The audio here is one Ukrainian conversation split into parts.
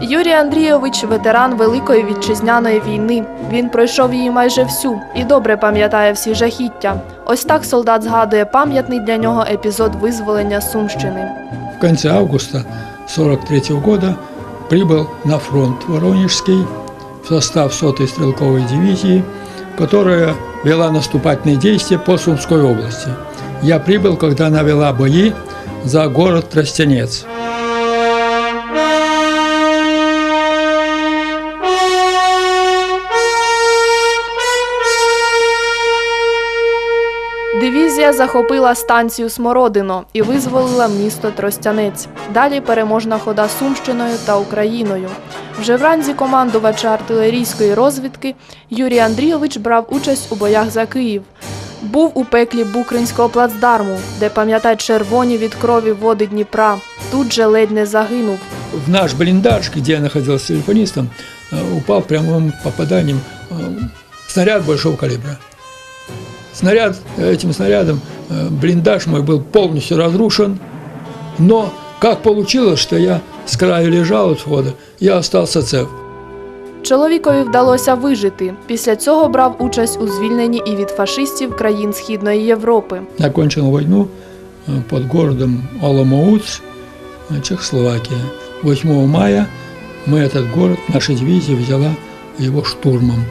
Юрій Андрійович ветеран Великої вітчизняної війни. Він пройшов її майже всю і добре пам'ятає всі жахіття. Ось так солдат згадує пам'ятний для нього епізод визволення Сумщини. В конце августа 1943 года прибыл на фронт Воронежский в состав 100-й стрелковой дивизии, которая вела наступательные действия по Сумской области. Я прибыл, когда она вела бои за город Тростянец. Дивізія захопила станцію Смородино і визволила місто Тростянець. Далі переможна хода Сумщиною та Україною. Вже вранці командувача артилерійської розвідки Юрій Андрійович брав участь у боях за Київ. Був у пеклі Букринського плацдарму, де пам'ятають червоні від крові води Дніпра. Тут же ледь не загинув. В наш блиндаж, где я находился телефонистом, э, упал прямым попаданием э, снаряд большого калибра. Снаряд, этим снарядом э, блиндаж мой был полностью разрушен, но как получилось, что я с краю лежал от входа, я остался цел. Чоловікові вдалося вижити. Після цього брав участь у звільненні і від фашистів країн Східної Європи. Окончил войну э, под городом Оломоуц, э, Чехословакия. 8 мая мы этот город, наша дивизия взяла его штурмом.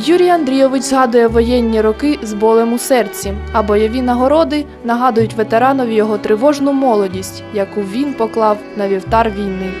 Юрій Андрійович згадує воєнні роки з болем у серці, а бойові нагороди нагадують ветеранові його тривожну молодість, яку він поклав на вівтар війни.